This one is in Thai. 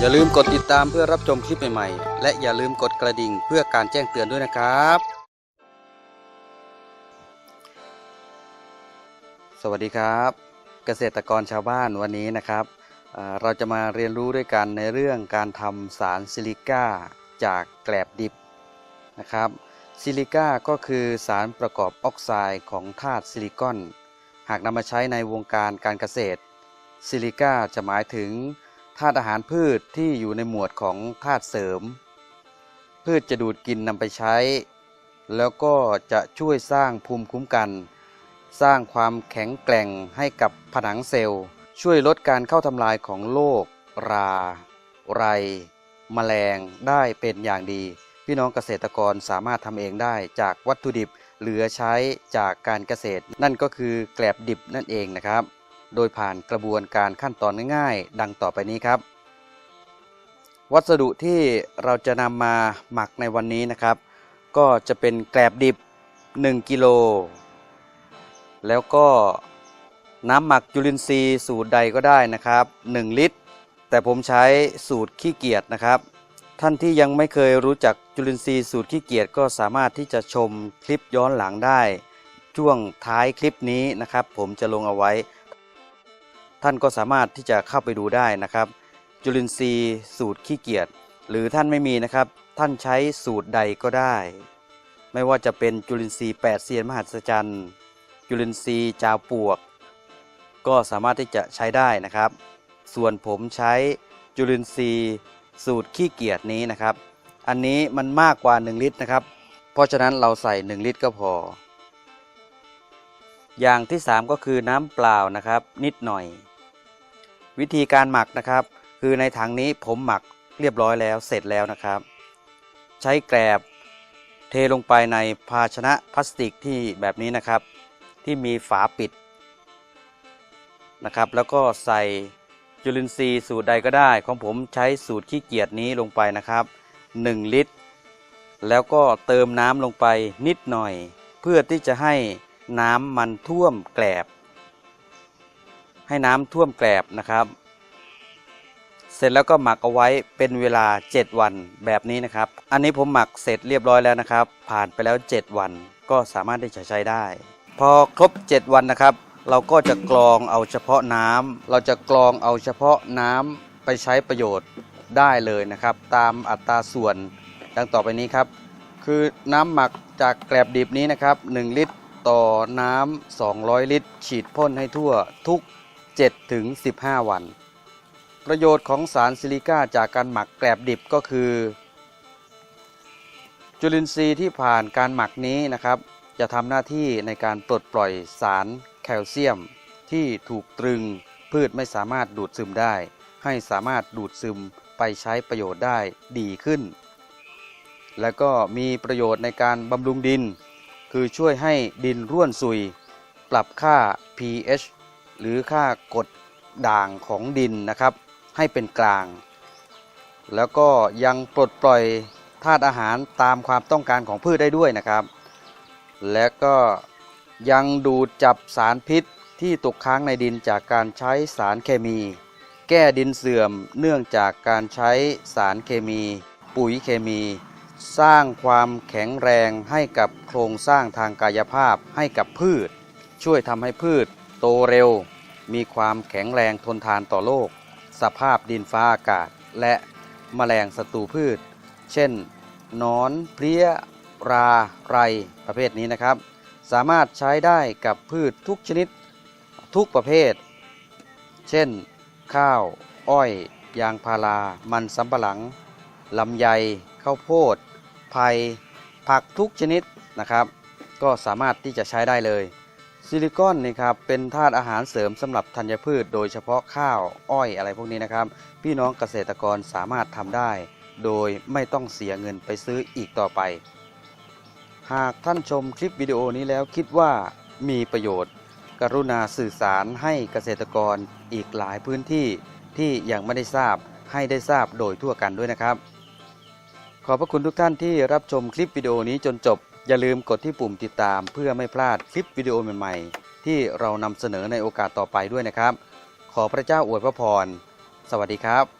อย่าลืมกดติดตามเพื่อรับชมคลิปใหม่ๆ และอย่าลืมกดกระดิ่งเพื่อการแจ้งเตือนด้วยนะครับ สวัสดีครับ เกษตรกรชาวบ้านวันนี้นะครับ เราจะมาเรียนรู้ด้วยกันในเรื่องการทำสารซิลิก้าจากแกลบดิบนะครับซิลิก้าก็คือสารประกอบออกไซด์ของธาตุซิลิคอน หากนำมาใช้ในวงการการเกษตร ซิลิก้าจะหมายถึง ธาตุอาหารพืชที่อยู่ในหมวดของธาตุเสริม พืชจะดูดกินนำไปใช้ แล้วก็จะช่วยสร้างภูมิคุ้มกัน สร้างความแข็งแกร่งให้กับผนังเซลล์ ช่วยลดการเข้าทำลายของโรครา ไรแมลงได้เป็นอย่างดี พี่น้องเกษตรกรสามารถทำเองได้จากวัตถุดิบเหลือใช้จากการเกษตร นั่นก็คือแกลบดิบนั่นเองนะครับ โดยผ่านกระบวนการขั้นตอนง่ายๆ ดังต่อไปนี้ครับ วัสดุที่เราจะนำมาหมักในวันนี้นะครับ ก็จะเป็นแกลบดิบ 1 กิโล แล้วก็น้ำหมักจุลินทรีย์สูตรใดก็ได้นะครับ 1 ลิตร แต่ผมใช้สูตรขี้เกียจนะครับ ท่านที่ยังไม่เคยรู้จักจุลินทรีย์สูตรขี้เกียจก็สามารถที่จะชมคลิปย้อนหลังได้ ช่วงท้ายคลิปนี้นะครับ ผมจะลงเอาไว้ ท่านก็สามารถที่จะเข้าไปดูได้นะครับ จุลินทรีย์สูตรขี้เกียจหรือท่านไม่มีนะครับ ท่านใช้สูตรใดก็ได้ ไม่ว่าจะเป็นจุลินทรีย์แปดเซียนมหัศจรรย์จุลินทรีย์จาวปวก ก็สามารถที่จะใช้ได้นะครับ ส่วนผมใช้จุลินทรีย์สูตรขี้เกียจนี้นะครับ อันนี้มันมากกว่า 1 ลิตรนะครับ เพราะฉะนั้นเราใส่ 1 ลิตรก็พอ อย่างที่ 3 ก็คือน้ำเปล่านะครับ นิดหน่อย วิธีการหมักนะครับ คือในถังนี้ผมหมักเรียบร้อยแล้วเสร็จแล้วนะครับ ใช้แกลบเทลงไปในภาชนะพลาสติกที่แบบนี้นะครับ ที่มีฝาปิดนะครับ แล้วก็ใส่จุลินทรีย์สูตรใดก็ได้ ของผมใช้สูตรขี้เกียจนี้ลงไปนะครับ 1 ลิตร แล้วก็เติมน้ำลงไปนิดหน่อย เพื่อที่จะให้น้ำมันท่วมแกลบ ให้น้ำท่วมแกลบนะครับ เสร็จแล้วก็หมักเอาไว้เป็นเวลา 7 วันแบบนี้นะครับ อันนี้ผมหมักเสร็จเรียบร้อยแล้วนะครับ ผ่านไปแล้ว 7 วันก็สามารถที่จะใช้ได้ พอครบ 7 วันนะครับ เราก็จะกรองเอาเฉพาะน้ำเราจะกรองเอาเฉพาะน้ำไปใช้ประโยชน์ได้เลยนะครับ ตามอัตราส่วนดังต่อไปนี้ครับ คือน้ำหมักจากแกลบดิบนี้นะครับ 1 ลิตรต่อน้ำ200 ลิตร ฉีดพ่นให้ทั่วทุก 7ถึง15 วัน ประโยชน์ของสารซิลิก้าจากการหมักแกลบดิบก็คือ จุลินทรีย์ที่ผ่านการหมักนี้นะครับ จะทำหน้าที่ในการปลดปล่อยสารแคลเซียม ที่ถูกตรึงพืชไม่สามารถดูดซึมได้ ให้สามารถดูดซึมไปใช้ประโยชน์ได้ดีขึ้น และก็มีประโยชน์ในการบำรุงดิน คือช่วยให้ดินร่วนซุย ปรับค่า pH หรือค่ากดด่างของดินนะครับ ให้เป็นกลาง แล้วก็ยังปลดปล่อยธาตุอาหารตามความต้องการของพืชได้ด้วยนะครับ และก็ยังดูดจับสารพิษที่ตกค้างในดินจากการใช้สารเคมี แก้ดินเสื่อมเนื่องจากการใช้สารเคมี ปุ๋ยเคมี สร้างความแข็งแรงให้กับโครงสร้างทางกายภาพให้กับพืช ช่วยทำให้พืช โตเร็ว มีความแข็งแรงทนทานต่อโลก สภาพดินฟ้าอากาศ และแมลงศัตรูพืช เช่นนอนเพลี้ยราไรประเภทนี้นะครับ สามารถใช้ได้กับพืชทุกชนิดทุกประเภท เช่น ข้าว อ้อย ยางพารา มันสำปะหลังลำไยข้าวโพดไผ่ผักทุกชนิดนะครับ ก็สามารถที่จะใช้ได้เลย ซิลิคอนนี่ครับเป็นธาตุอาหารเสริมสำหรับธัญพืช โดยเฉพาะข้าวอ้อยอะไรพวกนี้นะครับ พี่น้องเกษตรกรสามารถทำได้ โดยไม่ต้องเสียเงินไปซื้ออีกต่อไป หากท่านชมคลิปวิดีโอนี้แล้วคิดว่ามีประโยชน์ กรุณาสื่อสารให้เกษตรกรอีกหลายพื้นที่ที่ยังไม่ได้ทราบให้ได้ทราบโดยทั่วกันด้วยนะครับ ขอบพระคุณทุกท่านที่รับชมคลิปวิดีโอนี้จนจบ อย่าลืมกดที่ปุ่มติดตามเพื่อไม่พลาดคลิปวิดีโอใหม่ๆ ที่เรานำเสนอในโอกาสต่อไปด้วยนะครับ ขอพระเจ้าอวยพระพร สวัสดีครับ